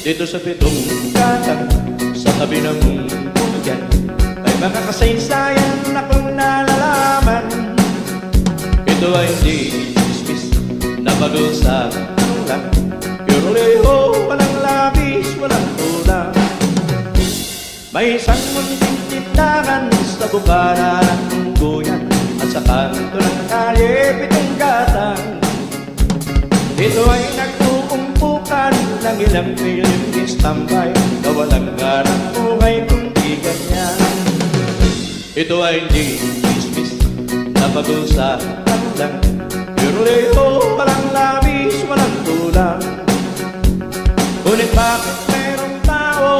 Dito sa pitong katang Sa tabi ng bukyan May mga kasaysayan na kung nalalaman. Ito ay hindi chismis Na pag-usapan lang Pure walang labis, walang kulang May isang munting tindahan Sa bukana ng guyan At sa kanto ng kalye pitong katang ito ay ng ilang piling istambay na walang garang buhay kundi ganyan. Ito ay hindi chismis na pag-usapan lang. Pero leho, walang labis, walang tulang. Ngunit bakit